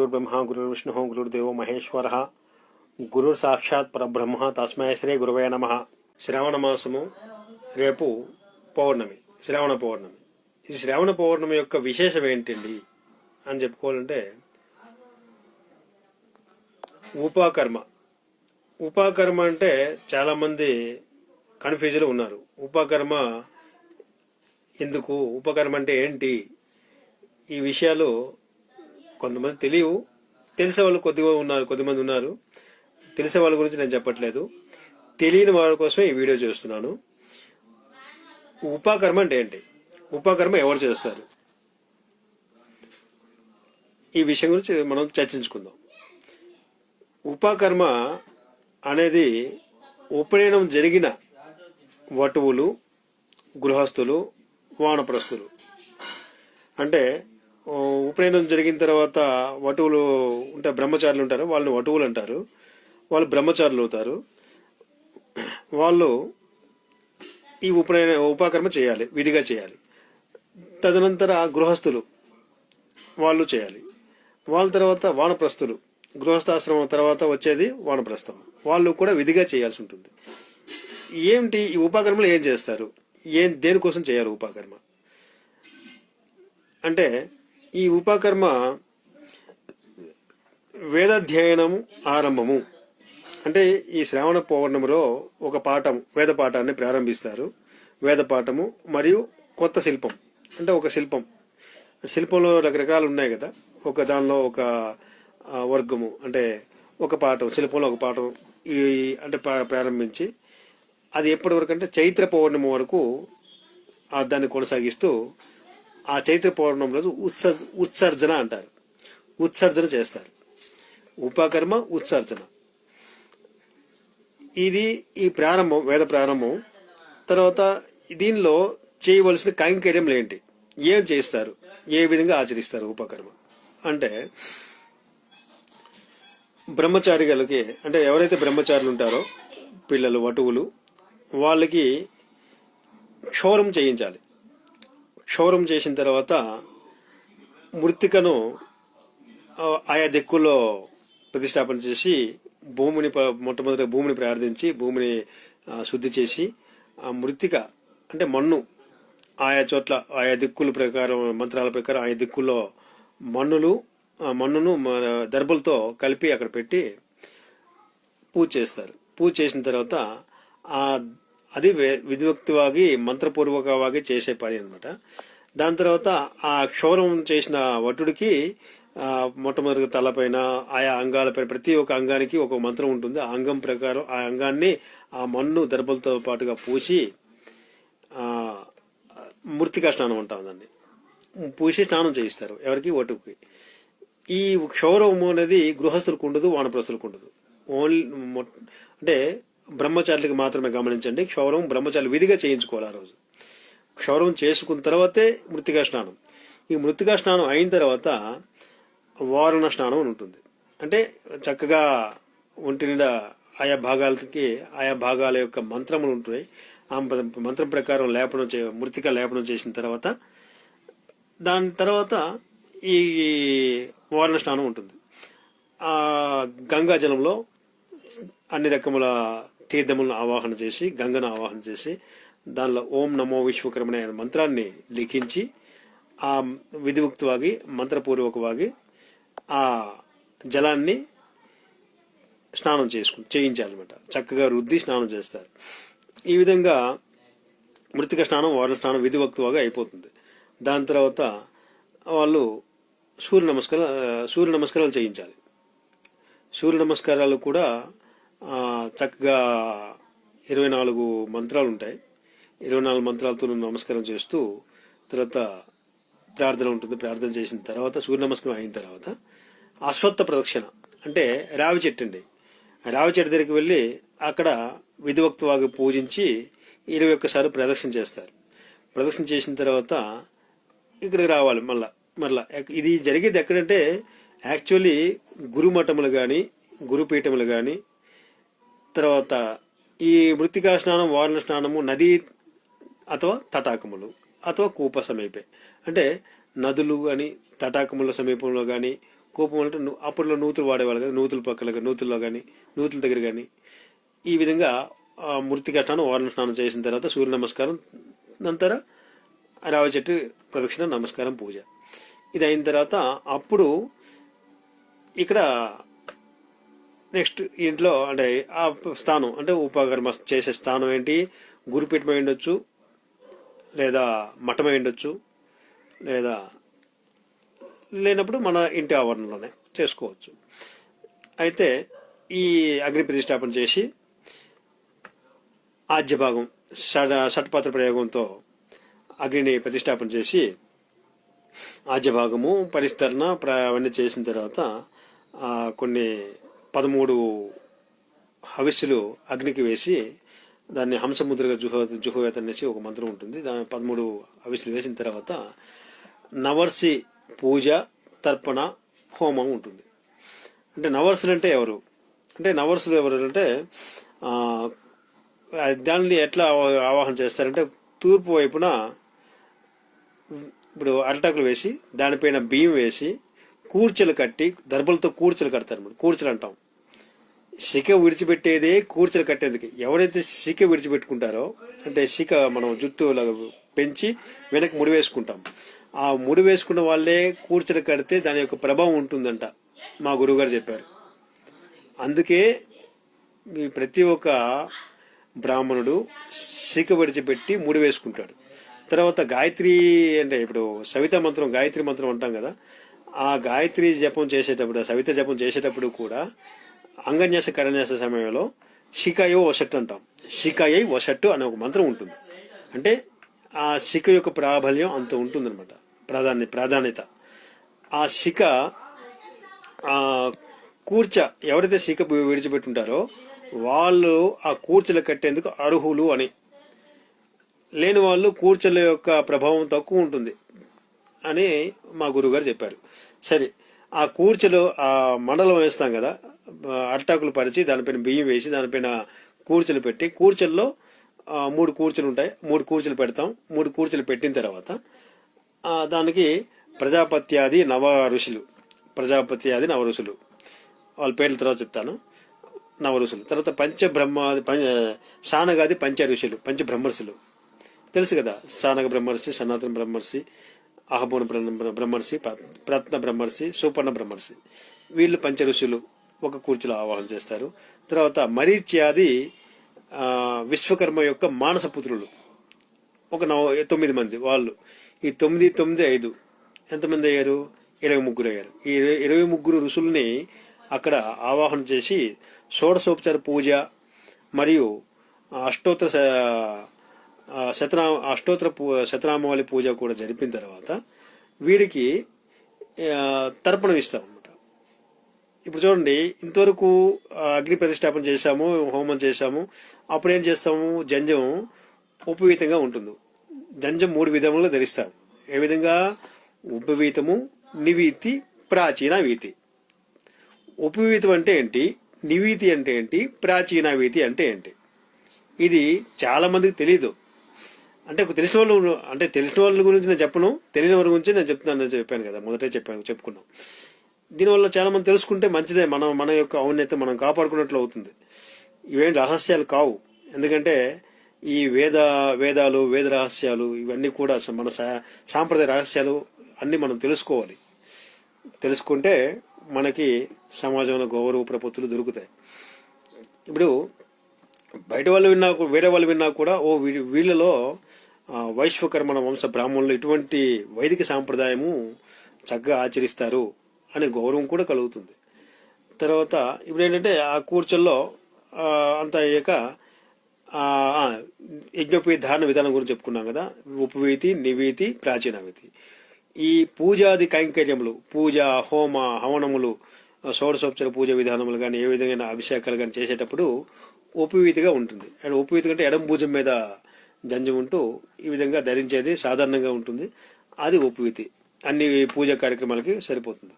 గురుర్బ్రహ్మ గురుర్విష్ణు గురుర్దేవో మహేశ్వర గురు సాక్షాత్ పరబ్రహ్మ తస్మై శ్రీ గురువే నమ శ్రావణ మాసము రేపు పౌర్ణమి శ్రావణ పౌర్ణమి. ఈ శ్రావణ పౌర్ణమి యొక్క విశేషం ఏంటండి అని చెప్పుకోవాలంటే ఉపాకర్మ. ఉపాకర్మ అంటే చాలామంది కన్ఫ్యూజ్లో ఉన్నారు. ఉపాకర్మ ఎందుకు? ఉపకర్మ అంటే ఏంటి? ఈ విషయాలు కొంతమంది తెలియవు. తెలిసే వాళ్ళు కొద్దిగా ఉన్నారు కొద్దిమంది ఉన్నారు. తెలిసే వాళ్ళ గురించి నేను చెప్పట్లేదు. తెలియని వాళ్ళ కోసమే ఈ వీడియో చేస్తున్నాను. ఉపాకర్మ అంటే ఏంటి? ఉపాకర్మ ఎవరు చేస్తారు? ఈ విషయం గురించి మనం చర్చించుకుందాం. ఉపాకర్మ అనేది ఉపనయనం జరిగిన వటువులు గృహస్థులు వానప్రస్థులు. అంటే ఉపనయనం జరిగిన తర్వాత వటువులు ఉంటారు బ్రహ్మచారులు ఉంటారు వాళ్ళని వటువులు అంటారు. వాళ్ళు బ్రహ్మచారులు అవుతారు. వాళ్ళు ఈ ఉపనయన ఉపాకర్మ చేయాలి విధిగా చేయాలి. తదనంతర గృహస్థులు వాళ్ళు చేయాలి. వాళ్ళ తర్వాత వానప్రస్థులు. గృహస్థాశ్రమం తర్వాత వచ్చేది వానప్రస్థం. వాళ్ళు కూడా విధిగా చేయాల్సి ఉంటుంది. ఏమిటి ఈ ఉపాకర్మలు ఏం చేస్తారు? ఏం దేనికోసం చేయాలి ఉపాకర్మ? అంటే ఈ ఉపకర్మ వేదాధ్యయనము ఆరంభము. అంటే ఈ శ్రావణ పౌర్ణమిలో ఒక పాఠం వేద పాఠాన్ని ప్రారంభిస్తారు. వేద పాఠము మరియు కొత్త శిల్పం. అంటే ఒక శిల్పం. శిల్పంలో రకరకాలు ఉన్నాయి కదా. ఒక దానిలో ఒక వర్గము. అంటే ఒక పాఠం శిల్పంలో ఒక పాఠం ఈ అంటే ప్రా- ప్రారంభించి అది ఎప్పటి వరకు అంటే చైత్ర పౌర్ణమి వరకు దాన్ని కొనసాగిస్తూ ఆ చైత్ర పౌర్ణమి రోజు ఉత్స ఉత్సర్జన అంటారు. ఉత్సర్జన చేస్తారు. ఉపకర్మ ఉత్సర్జన. ఇది ఈ ప్రారంభం వేద ప్రారంభం. తర్వాత దీనిలో చేయవలసిన కైంకర్యములు ఏంటి? ఏం చేస్తారు? ఏ విధంగా ఆచరిస్తారు ఉపకర్మ? అంటే బ్రహ్మచారిగలకి అంటే ఎవరైతే బ్రహ్మచారులు ఉంటారో పిల్లలు వటువులు వాళ్ళకి క్షోరం చేయించాలి. క్షౌరం చేసిన తర్వాత మృతికను ఆయా దిక్కుల్లో ప్రతిష్టాపన చేసి భూమిని మొట్టమొదట మొట్టమొదటి భూమిని ప్రార్థించి భూమిని శుద్ధి చేసి ఆ మృతిక అంటే మన్ను ఆయా చోట్ల ఆయా దిక్కుల ప్రకారం మంత్రాల ప్రకారం ఆయా దిక్కుల్లో మన్నులు ఆ మన్నును మన దర్భలతో కలిపి అక్కడ పెట్టి పూజ చేస్తారు. పూజ చేసిన తర్వాత ఆ అది విధివక్తివాగి మంత్రపూర్వకవాగి చేసే పని అనమాట దాని తర్వాత ఆ క్షౌరం చేసిన వటుడికి మొట్టమొదటి తలపైన ఆయా అంగాలపైన ప్రతి ఒక్క అంగానికి ఒక మంత్రం ఉంటుంది. ఆ అంగం ప్రకారం ఆ అంగాన్ని ఆ మన్ను దర్భలతో పాటుగా పూసి మూర్తిక స్నానం అంటాం దాన్ని. పూసి స్నానం చేయిస్తారు ఎవరికి? వటుకి. ఈ క్షౌరవం అనేది గృహస్థులకు ఉండదు వానప్రస్థులకు ఉండదు. ఓన్లీ అంటే బ్రహ్మచారులకి మాత్రమే గమనించండి. క్షౌరం బ్రహ్మచారులు విధిగా చేయించుకోవాలి ఆ రోజు. క్షౌరం చేసుకున్న తర్వాతే మృతికా స్నానం. ఈ మృతికా స్నానం అయిన తర్వాత వారణ స్నానం అని ఉంటుంది. అంటే చక్కగా ఒంటి నిండా ఆయా భాగాలకి ఆయా భాగాల యొక్క మంత్రములు ఉంటాయి. ఆ మంత్రం ప్రకారం లేపనం చే మృతిక లేపనం చేసిన తర్వాత దాని తర్వాత ఈ వారణ స్నానం ఉంటుంది. గంగాజలంలో గంగా జలంలో అన్ని రకముల తీర్థములను ఆవాహన చేసి గంగను ఆవాహన చేసి దానిలో ఓం నమో విశ్వకర్మణ అనే మంత్రాన్ని లిఖించి ఆ విధివుక్తವಾಗಿ మంత్రపూర్వకವಾಗಿ ఆ జలాన్ని స్నానం చేసుకు చేయించాలన్నమాట చక్కగా రుద్ది స్నానం చేస్తారు. ఈ విధంగా మృతిక స్నానం వారణ స్నానం విధివక్తువాగా అయిపోతుంది. దాని తర్వాత వాళ్ళు సూర్య నమస్కార సూర్య నమస్కారాలు చేయించాలి. సూర్య నమస్కారాలు కూడా చక్కగా ఇరవై నాలుగు మంత్రాలు ఉంటాయి ఇరవై నాలుగు మంత్రాలతో నమస్కారం చేస్తూ తర్వాత ప్రార్థన ఉంటుంది. ప్రార్థన చేసిన తర్వాత సూర్య నమస్కారం అయిన తర్వాత అశ్వత్థ ప్రదక్షిణ అంటే రావి చెట్టు అండి. రావి చెట్టు దగ్గరికి వెళ్ళి అక్కడ విధివక్తవాగా పూజించి ఇరవై ఒక్కసారి ప్రదక్షిణ చేస్తారు. ప్రదక్షిణ చేసిన తర్వాత ఇక్కడికి రావాలి మళ్ళా మళ్ళా. ఇది జరిగేది ఎక్కడంటే యాక్చువల్లీ గురుమఠములు కానీ గురుపీఠములు కానీ తర్వాత ఈ మృతికా స్నానం వారణ స్నానము నది అథవా తటాకములు అథవా కూప సమీపే. అంటే నదులు కానీ తటాకముల సమీపంలో కానీ కూపం అంటే అప్పట్లో నూతులు వాడేవాళ్ళు కదా నూతుల పక్కల నూతుల్లో కానీ నూతుల దగ్గర కానీ ఈ విధంగా మృతికా స్నానం వారణ స్నానం చేసిన తర్వాత సూర్య నమస్కారం నంతర రావి చెట్టు ప్రదక్షిణ నమస్కారం పూజ. ఇది అయిన తర్వాత అప్పుడు ఇక్కడ నెక్స్ట్ ఇంట్లో అంటే ఆ స్థానం అంటే ఉపకర్మ చేసే స్థానం ఏంటి? గురుపీఠమై ఉండొచ్చు లేదా మఠమై ఉండొచ్చు లేదా లేనప్పుడు మన ఇంటి ఆవరణలోనే చేసుకోవచ్చు. అయితే ఈ అగ్ని ప్రతిష్టాపన చేసి ఆద్యభాగం షడ షట్పాత్ర ప్రయోగంతో అగ్నిని ప్రతిష్టాపన చేసి ఆద్యభాగము పరిస్తరణ ప్ర అవన్నీ చేసిన తర్వాత కొన్ని పదమూడు హవిస్సులు అగ్నికి వేసి దాన్ని హంసముద్రగా జుహో జుహోయత్ అనేసి ఒక మంత్రం ఉంటుంది. దాని పదమూడు హవిస్సులు వేసిన తర్వాత నవర్సి పూజ తర్పణ హోమం ఉంటుంది. అంటే నవర్సులు అంటే ఎవరు? అంటే నవర్సులు ఎవరు అంటే దాన్ని ఎట్లా ఆవాహన చేస్తారంటే తూర్పు వైపున ఇప్పుడు అరటాకులు వేసి దానిపైన బియ్యం వేసి కూర్చలు కట్టి దర్బలతో కూర్చలు కడతారు. మనం కూర్చలు అంటాం. శిఖ విడిచిపెట్టేదే కూర్చలు కట్టేందుకు. ఎవరైతే శిఖ విడిచిపెట్టుకుంటారో అంటే శిఖ మనం జుట్టు లాగా పెంచి వెనక్కి ముడి వేసుకుంటాం. ఆ ముడి వేసుకున్న వాళ్ళే కూర్చలు కడితే దాని యొక్క ప్రభావం ఉంటుందంట మా గురువుగారు చెప్పారు. అందుకే మీ ప్రతి ఒక్క బ్రాహ్మణుడు శిఖ విడిచిపెట్టి ముడి వేసుకుంటాడు. తర్వాత గాయత్రి అంటే ఇప్పుడు సవిత మంత్రం గాయత్రి మంత్రం అంటాం కదా ఆ గాయత్రి జపం చేసేటప్పుడు సవిత జపం చేసేటప్పుడు కూడా అంగన్యాస కరన్యాస సమయంలో శిఖయో వసట్టు అంటాం. శిఖయై వసట్టు అనే ఒక మంత్రం ఉంటుంది. అంటే ఆ శిఖ యొక్క ప్రాబల్యం అంత ఉంటుందన్నమాట. ప్రాధాన్య ప్రాధాన్యత. ఆ శిఖ కూర్చ ఎవరైతే శిఖ విడిచిపెట్టుంటారో వాళ్ళు ఆ కూర్చలు కట్టేందుకు అర్హులు అని. లేని వాళ్ళు కూర్చల యొక్క ప్రభావం తక్కువ ఉంటుంది అని మా గురుగారు చెప్పారు. సరే ఆ కూర్చలు ఆ మండలం వేస్తాం కదా అరటాకులు పరిచి దానిపైన బియ్యం వేసి దానిపైన కూర్చలు పెట్టి కూర్చల్లో మూడు కూర్చలు ఉంటాయి. మూడు కూర్చలు పెడతాం. మూడు కూర్చలు పెట్టిన తర్వాత దానికి ప్రజాపత్యాది నవ ఋషులు ప్రజాపత్యాది నవ ఋషులు వాళ్ళ పేర్ల తర్వాత చెప్తాను. నవ ఋషులు తర్వాత పంచబ్రహ్మాది పంచ శానగాది పంచ ఋషులు పంచబ్రహ్మర్షులు. తెలుసు కదా శానగ బ్రహ్మర్షి సనాతన బ్రహ్మర్షి అహబోన బ్రహ్మ- బ్రహ్మర్షి ప్రత్న బ్రహ్మర్షి సుపర్ణ బ్రహ్మర్షి. వీళ్ళు పంచ ఋషులు ఒక కూర్చులో ఆవాహన చేస్తారు. తర్వాత మరీచ్యాది విశ్వకర్మ యొక్క మానస పుత్రులు ఒక నవ తొమ్మిది మంది వాళ్ళు. ఈ తొమ్మిది తొమ్మిది ఐదు. ఎంతమంది అయ్యారు? ఇరవై ముగ్గురు అయ్యారు. ఈ ఇరవై ముగ్గురు ఋషుల్ని అక్కడ ఆవాహన చేసి షోడశోపచార పూజ మరియు అష్టోత్తర స- శతనా అష్టోత్తర పూ శతనామావళి పూజ కూడా జరిపిన తర్వాత వీరికి తర్పణం ఇస్తాం ఇప్పుడు చూడండి ఇంతవరకు అగ్ని ప్రతిష్టాపన చేశాము హోమం చేశాము అప్పుడు ఏం చేస్తాము? జంజం ఉపవీతంగా ఉంటుంది. జంజం మూడు విధములుగా ధరిస్తాం ఏ విధంగా? ఉపవీతము నివీతి ప్రాచీన వీతి. ఉపవీతం అంటే ఏంటి? నివీతి అంటే ఏంటి? ప్రాచీన వీతి అంటే ఏంటి? ఇది చాలామందికి తెలియదు అంటే తెలిసిన వాళ్ళు అంటే తెలిసిన వాళ్ళ గురించి నేను చెప్పను తెలియని వాళ్ళ గురించి నేను చెప్తున్నాను చెప్పాను కదా మొదటే చెప్పాను చెప్పుకున్నాం. దీనివల్ల చాలా మంది తెలుసుకుంటే మంచిదే. మనం మన యొక్క ఔన్నత్యం మనం కాపాడుకున్నట్లు అవుతుంది. ఇవేం రహస్యాలు కావు. ఎందుకంటే ఈ వేద వేదాలు వేద రహస్యాలు ఇవన్నీ కూడా మన సా- సాంప్రదాయ రహస్యాలు అన్నీ మనం తెలుసుకోవాలి. తెలుసుకుంటే మనకి సమాజంలో గౌరవ ప్రపత్తులు దొరుకుతాయి. ఇప్పుడు బయట వాళ్ళు విన్నా వేరే వాళ్ళు విన్నా కూడా ఓ వీ- వీళ్ళలో వైశ్వకర్మణ వంశ బ్రాహ్మణులు ఇటువంటి వైదిక సాంప్రదాయము చక్కగా ఆచరిస్తారు. అనే గౌరవం కూడా కలుగుతుంది. తర్వాత ఇప్పుడు ఏంటంటే ఆ కూర్చల్లో అంత అయ్యాక యజ్ఞోపేత ధారణ విధానం గురించి చెప్పుకున్నాం కదా. ఉపవీతి నివీతి ప్రాచీనవీతి. ఈ పూజాది కైంకర్యములు పూజ హోమ హవనములు ఆ, షోడశోపచార పూజ విధానములు కానీ ఏ విధమైన అభిషేకాలు కానీ చేసేటప్పుడు ఉపవీతిగా ఉంటుంది. అండ్ ఉపవీతి అంటే ఎడం భుజం మీద జంజం ఉంటూ ఈ విధంగా ధరించేది సాధారణంగా ఉంటుంది. అది ఉపవీతి. అన్ని పూజా కార్యక్రమాలకి సరిపోతుంది.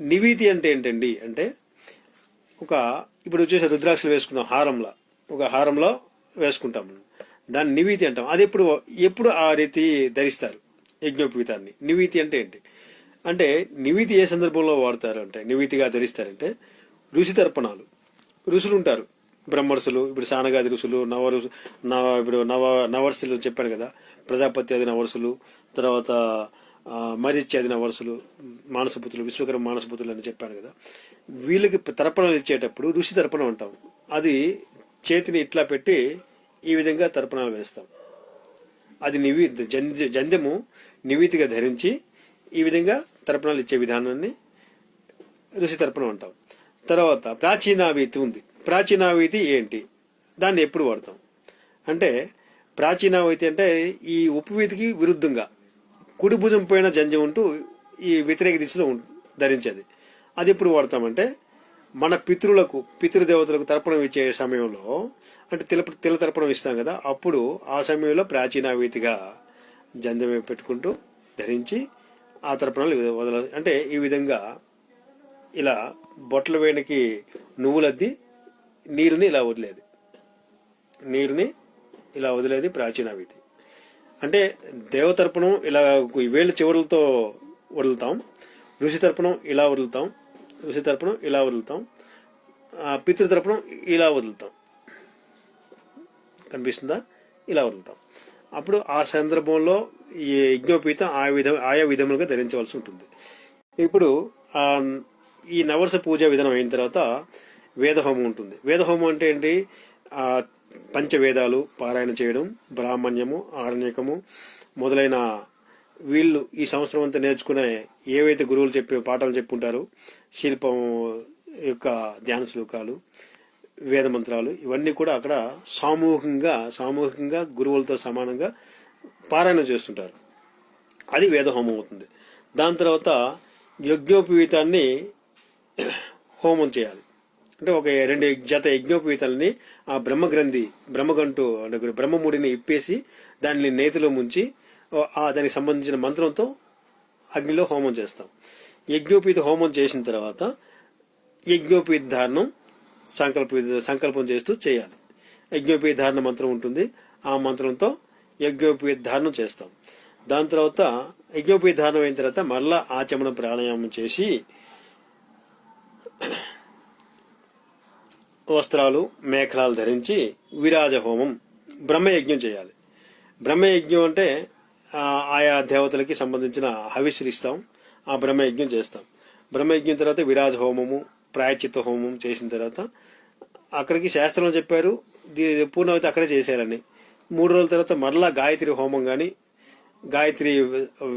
నివీతి అంటే ఏంటండి? అంటే ఒక ఇప్పుడు వచ్చేసి రుద్రాక్షలు వేసుకున్నాం హారంలో ఒక హారంలో వేసుకుంటాం. దాన్ని నివీతి అంటాం. అది ఎప్పుడు ఎప్పుడు ఆ రీతి ధరిస్తారు యజ్ఞోపవీతాన్ని? నివీతి అంటే ఏంటి? అంటే నివీతి ఏ సందర్భంలో వాడతారు అంటే నివీతిగా ధరిస్తారంటే ఋషి తర్పణాలు ఋషులు ఉంటారు. బ్రహ్మర్షులు ఇప్పుడు సానగాది ఋషులు నవ నవ ఇప్పుడు నవ నవర్సులు చెప్పాను కదా ప్రజాపతి అది నవర్సులు తర్వాత మరి మరీచ్యాది వరుసలు మానసపుత్రులు విశ్వకర్మ మానసపుతులు అని చెప్పాను కదా. వీళ్ళకి తర్పణాలు ఇచ్చేటప్పుడు ఋషి తర్పణం అంటాం. అది చేతిని ఇట్లా పెట్టి ఈ విధంగా తర్పణాలు వేస్తాం. అది నివి జంధ్య జంధ్యము నివీతిగా ధరించి ఈ విధంగా తర్పణాలు ఇచ్చే విధానాన్ని ఋషి తర్పణం అంటాం. తర్వాత ప్రాచీనావీతి ఉంది. ప్రాచీనావీతి ఏంటి? దాన్ని ఎప్పుడు వాడతాం? అంటే ప్రాచీనావీతి అంటే ఈ ఉపవీతికి విరుద్ధంగా కుడి భుజం పైన జంజం ఉంటూ ఈ వ్యతిరేక దిశలో ఉం- ధరించేది. అది ఎప్పుడు వాడతామంటే మన పితృలకు పితృదేవతలకు తర్పణం ఇచ్చే సమయంలో అంటే తిల తిల తర్పణం ఇస్తాం కదా అప్పుడు ఆ సమయంలో ప్రాచీనావీతిగా జంజం పెట్టుకుంటూ ధరించి ఆ తర్పణాలు వదల అంటే ఈ విధంగా ఇలా బొట్టల వేణికి నువ్వులద్ది నీరుని ఇలా వదిలేది. నీరుని ఇలా వదిలేది ప్రాచీనావీతి అంటే దేవతర్పణం ఇలా ఈ వేళ్ళ చివరలతో వదులుతాం ఋషి తర్పణం ఇలా వదులుతాం ఋషి తర్పణం ఇలా వదులుతాం పితృతర్పణం ఇలా వదులుతాం. కనిపిస్తుందా? ఇలా వదులుతాం. అప్పుడు ఆ సందర్భంలో ఈ యజ్ఞోపీత ఆ విధ ఆయా విధములుగా ధరించవలసి ఉంటుంది. ఇప్పుడు ఈ నవరస పూజ విధానం అయిన తర్వాత వేదహోమం ఉంటుంది. వేదహోమం అంటే ఏంటి? పంచవేదాలు పారాయణ చేయడం బ్రాహ్మణ్యము ఆరణ్యకము మొదలైన వీళ్ళు ఈ సంవత్సరం అంతా నేర్చుకునే ఏవైతే గురువులు చెప్పి పాఠాలు చెప్పుంటారో శిల్పం యొక్క ధ్యాన శ్లోకాలు వేద మంత్రాలు ఇవన్నీ కూడా అక్కడ సామూహికంగా సామూహికంగా గురువులతో సమానంగా పారాయణ చేస్తుంటారు. అది వేదహోమం అవుతుంది. దాని తర్వాత యజ్ఞోపవీతాన్ని హోమం చేయాలి. అంటే ఒక రెండు జత యజ్ఞోపవీతాలని ఆ బ్రహ్మగ్రంథి బ్రహ్మగంటు అంటే బ్రహ్మముడిని ఇప్పేసి దానిని నేతిలో ముంచి ఆ దానికి సంబంధించిన మంత్రంతో అగ్నిలో హోమం చేస్తాం. యజ్ఞోపేత హోమం చేసిన తర్వాత యజ్ఞోపేత ధారణం సంకల్ప సంకల్పం చేస్తూ చేయాలి. యజ్ఞోపేత ధారణ మంత్రం ఉంటుంది. ఆ మంత్రంతో యజ్ఞోపేత ధారణం చేస్తాం. దాని తర్వాత యజ్ఞోపేత ధారణం అయిన తర్వాత మరలా ఆచమన ప్రాణాయామం చేసి వస్త్రాలు మేఖలాలు ధరించి విరాజ హోమం బ్రహ్మయజ్ఞం చేయాలి. బ్రహ్మయజ్ఞం అంటే ఆయా దేవతలకి సంబంధించిన హవిస్సులు ఇస్తాం ఆ బ్రహ్మయజ్ఞం చేస్తాం. బ్రహ్మయజ్ఞం తర్వాత విరాజ హోమము ప్రాయచిత్త హోమం చేసిన తర్వాత అక్కడికి శాస్త్రంలో చెప్పారు దీని పూర్ణమైతే అక్కడే చేసేయాలని. మూడు రోజుల తర్వాత మరలా గాయత్రి హోమం కానీ గాయత్రి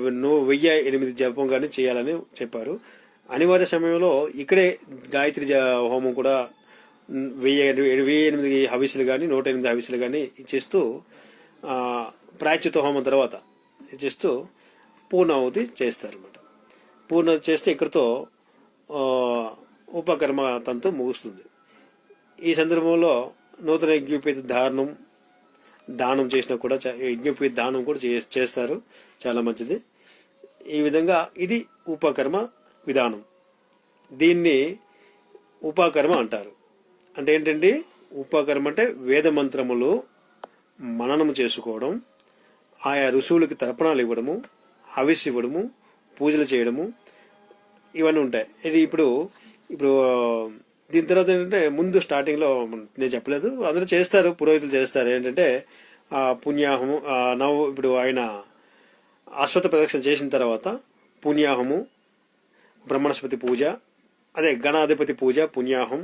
నువ్వు వెయ్యి ఎనిమిది జపం కానీ చేయాలని చెప్పారు. అనివార్య సమయంలో ఇక్కడే గాయత్రి జ- హోమం కూడా వెయ్యి వెయ్యి ఎనిమిది హవిసులు కానీ నూట ఎనిమిది హవిసులు కానీ ఇచ్చేస్తూ ప్రాచ్యుత హోమం తర్వాత ఇచ్చేస్తూ పూర్ణాహుతి చేస్తారన్నమాట. పూర్ణ చేస్తే ఇక్కడితో ఉపకర్మ తంతు ముగుస్తుంది. ఈ సందర్భంలో నూతన యజ్ఞోపేత దానం దానం చేసినా కూడా యజ్ఞోపేత దానం కూడా చే- చేస్తారు. చాలా మంచిది. ఈ విధంగా ఇది ఉపకర్మ విధానం. దీన్ని ఉపకర్మ అంటారు. అంటే ఏంటండి ఉపాకారం అంటే వేద మంత్రములు మననం చేసుకోవడం ఆయా ఋషువులకి తర్పణాలు ఇవ్వడము హవిస్ ఇవ్వడము పూజలు చేయడము ఇవన్నీ ఉంటాయి. ఇది ఇప్పుడు ఇప్పుడు దీని తర్వాత ఏంటంటే ముందు స్టార్టింగ్లో నేను చెప్పలేదు. అందరూ చేస్తారు పురోహితులు చేస్తారు. ఏంటంటే పుణ్యాహము నవ్వు ఇప్పుడు ఆయన అశ్వత ప్రదక్షిణ చేసిన తర్వాత పుణ్యాహము బ్రహ్మణస్పతి పూజ అదే గణాధిపతి పూజ పుణ్యాహం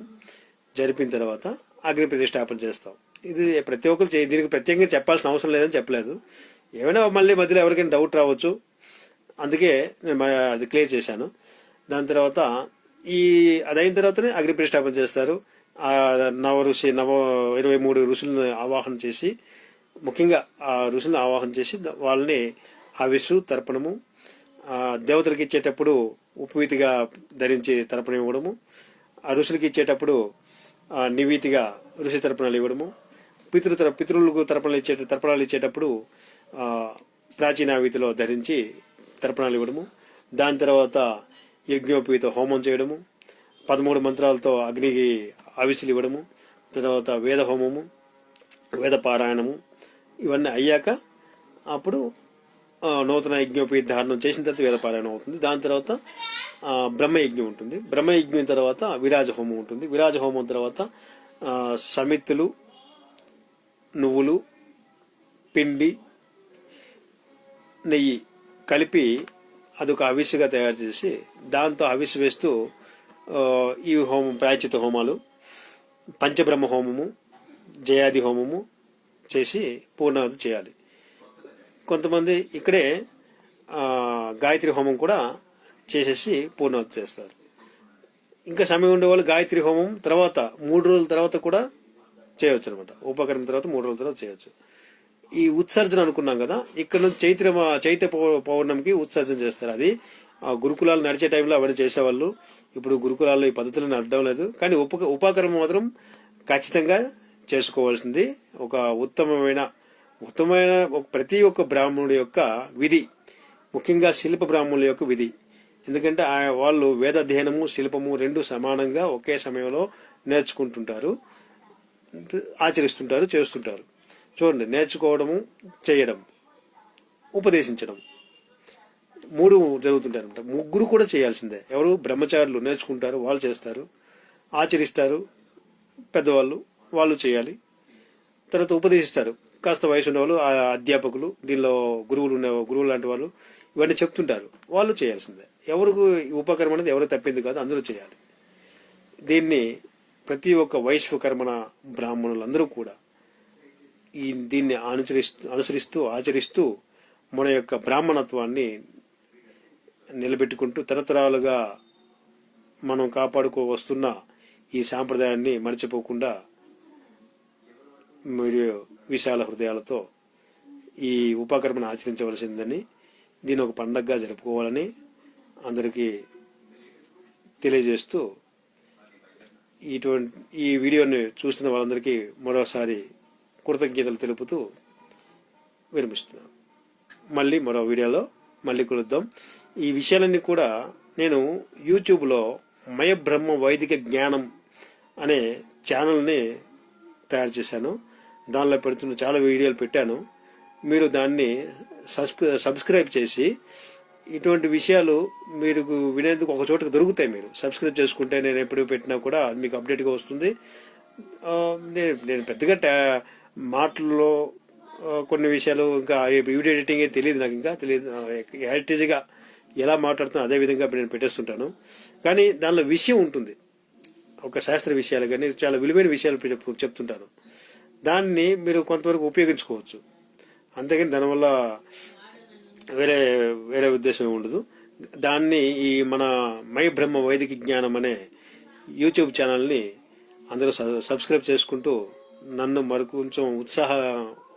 జరిపిన తర్వాత అగ్ని ప్రతిష్టాపన చేస్తాం. ఇది ప్రతి ఒక్కరు చే దీనికి ప్రత్యేకంగా చెప్పాల్సిన అవసరం లేదని చెప్పలేదు. ఏమైనా మళ్ళీ మధ్యలో ఎవరికైనా డౌట్ రావచ్చు. అందుకే నేను అది క్లియర్ చేశాను. దాని తర్వాత ఈ అదైన తర్వాతనే అగ్ని ప్రతిష్టాపన చేస్తారు. ఆ నవ ఋషి నవ ఇరవై మూడు ఋషులను ఆవాహన చేసి ముఖ్యంగా ఆ ఋషులను ఆవాహన చేసి వాళ్ళని హవిస్సు తర్పణము దేవతలకు ఇచ్చేటప్పుడు ఉపవీతిగా ధరించి తర్పణం ఇవ్వడము ఆ ఋషులకి ఇచ్చేటప్పుడు నివీతిగా ఋషి తర్పణాలు ఇవ్వడము. పితృ తర పితృలకు తర్పణలు ఇచ్చే తర్పణాలు ఇచ్చేటప్పుడు ప్రాచీన వీధిలో ధరించి తర్పణాలు ఇవ్వడము. దాని తర్వాత యజ్ఞోపీత హోమం చేయడము. పదమూడు మంత్రాలతో అగ్నికి ఆవిషులు ఇవ్వడము. తర్వాత వేద హోమము వేద పారాయణము ఇవన్నీ అయ్యాక అప్పుడు నూతన యజ్ఞోపధారణం చేసిన తర్వాత వేదపారాయణం అవుతుంది. దాని తర్వాత బ్రహ్మయజ్ఞం ఉంటుంది. బ్రహ్మయజ్ఞం తర్వాత విరాజ హోమం ఉంటుంది. విరాజ హోమం తర్వాత సమిత్తులు నువ్వులు పిండి నెయ్యి కలిపి అదొక అవిసుగా తయారు చేసి దాంతో అవిసు వేస్తూ ఈ హోమం ప్రాయచిత హోమాలు పంచబ్రహ్మ హోమము జయాది హోమము చేసి పూర్ణాది చేయాలి. కొంతమంది ఇక్కడే గాయత్రి హోమం కూడా చేసేసి పూర్ణావతి చేస్తారు. ఇంకా సమయం ఉండేవాళ్ళు గాయత్రి హోమం తర్వాత మూడు రోజుల తర్వాత కూడా చేయవచ్చు అనమాట ఉపకరణం తర్వాత మూడు రోజుల తర్వాత చేయవచ్చు. ఈ ఉత్సర్జన అనుకున్నాం కదా ఇక్కడ నుంచి చైత్ర చైత్ర పౌర్ణమికి ఉత్సర్జన చేస్తారు. అది గురుకులాలు నడిచే టైంలో అవన్నీ చేసేవాళ్ళు. ఇప్పుడు గురుకులాల్లో ఈ పద్ధతులు నడడం లేదు. కానీ ఉప ఉపాకరం మాత్రం ఖచ్చితంగా చేసుకోవాల్సింది. ఒక ఉత్తమమైన ఉత్తమమైన ప్రతి ఒక్క బ్రాహ్మణుడి యొక్క విధి ముఖ్యంగా శిల్ప బ్రాహ్మణుల యొక్క విధి. ఎందుకంటే ఆ వాళ్ళు వేద అధ్యయనము శిల్పము రెండు సమానంగా ఒకే సమయంలో నేర్చుకుంటుంటారు ఆచరిస్తుంటారు చేస్తుంటారు. చూడండి నేర్చుకోవడము చేయడం ఉపదేశించడం. మూడు జరుగుతుంటారనమాట ముగ్గురు కూడా చేయాల్సిందే. ఎవరు బ్రహ్మచారులు నేర్చుకుంటారు వాళ్ళు చేస్తారు. ఆచరిస్తారు పెద్దవాళ్ళు వాళ్ళు చేయాలి. తర్వాత ఉపదేశిస్తారు. కాస్త వయసు ఉన్నవాళ్ళు ఆ అధ్యాపకులు దీనిలో గురువులు ఉన్న గురువులు లాంటి వాళ్ళు ఇవన్నీ చెప్తుంటారు. వాళ్ళు చేయాల్సిందే. ఎవరికి ఉపకర్మ ఉపకరణ అనేది ఎవరికి తప్పింది కాదు అందరూ చేయాలి. దీన్ని ప్రతి ఒక్క వైశ్వకర్మణ బ్రాహ్మణులందరూ కూడా ఈ దీన్ని అనుసరిస్తూ అనుసరిస్తూ ఆచరిస్తూ మన యొక్క బ్రాహ్మణత్వాన్ని నిలబెట్టుకుంటూ తరతరాలుగా మనం కాపాడుకో వస్తున్న ఈ సాంప్రదాయాన్ని మర్చిపోకుండా మీరు విశాల హృదయాలతో ఈ ఉపాకర్మను ఆచరించవలసిందని దీని ఒక పండగగా జరుపుకోవాలని అందరికీ తెలియజేస్తూ ఇటువంటి ఈ వీడియోని చూస్తున్న వాళ్ళందరికీ మరోసారి కృతజ్ఞతలు తెలుపుతూ విరమిస్తున్నాను. మళ్ళీ మరో వీడియోలో మళ్ళీ కలుద్దాం. ఈ విషయాలన్నీ కూడా నేను యూట్యూబ్లో మయబ్రహ్మ వైదిక జ్ఞానం అనే ఛానల్ని తయారు చేశాను. దానిలో పెడుతున్న చాలా వీడియోలు పెట్టాను. మీరు దాన్ని సబ్స్క్రై సబ్స్క్రైబ్ చేసి ఇటువంటి విషయాలు మీరు వినేందుకు ఒక చోటకు దొరుకుతాయి మీరు. సబ్స్క్రైబ్ చేసుకుంటే నేను ఎప్పుడు పెట్టినా కూడా అది మీకు అప్డేట్గా వస్తుంది. నేను నేను పెద్దగా టా మాటల్లో కొన్ని విషయాలు ఇంకా వీడియో ఎడిటింగ్ తెలియదు నాకు ఇంకా తెలియదు యాక్టివ్గా ఎలా మాట్లాడుతున్నా అదే విధంగా నేను పెట్టేస్తుంటాను. కానీ దానిలో విషయం ఉంటుంది. ఒక శాస్త్ర విషయాలు కానీ చాలా విలువైన విషయాలు చెప్ చెప్తుంటాను. దాన్ని మీరు కొంతవరకు ఉపయోగించుకోవచ్చు. అంతేగాని దానివల్ల వేరే వేరే ఉద్దేశం ఉండదు. దాన్ని ఈ మన మై బ్రహ్మ వైదిక జ్ఞానం అనే యూట్యూబ్ ఛానల్ని అందరూ సబ్స్క్రైబ్ చేసుకుంటూ నన్ను మరి కొంచెం ఉత్సాహం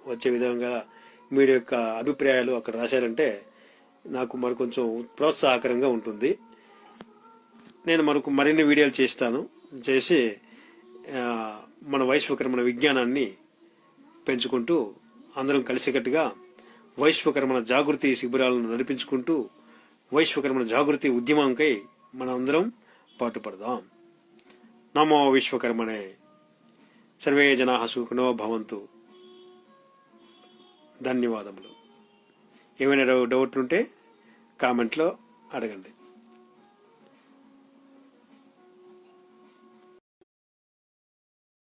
వచ్చే విధంగా మీరు యొక్క అభిప్రాయాలు అక్కడ రాశారంటే నాకు మరి కొంచెం ప్రోత్సాహకరంగా ఉంటుంది. నేను మనకు మరిన్ని వీడియోలు చేస్తాను. చేసి మన వైశ్వకర్మణ విజ్ఞానాన్ని పెంచుకుంటూ అందరం కలిసికట్టుగా వైశ్వకర్మణ జాగృతి శిబిరాలను నడిపించుకుంటూ వైశ్వకర్మణ జాగృతి ఉద్యమంకై మనందరం పాటుపడదాం. నమో విశ్వకర్మణే. సర్వే జనా సుఖినో భవంతు. ధన్యవాదములు. ఏమైనా డౌట్లు డౌట్ ఉంటే కామెంట్లో అడగండి.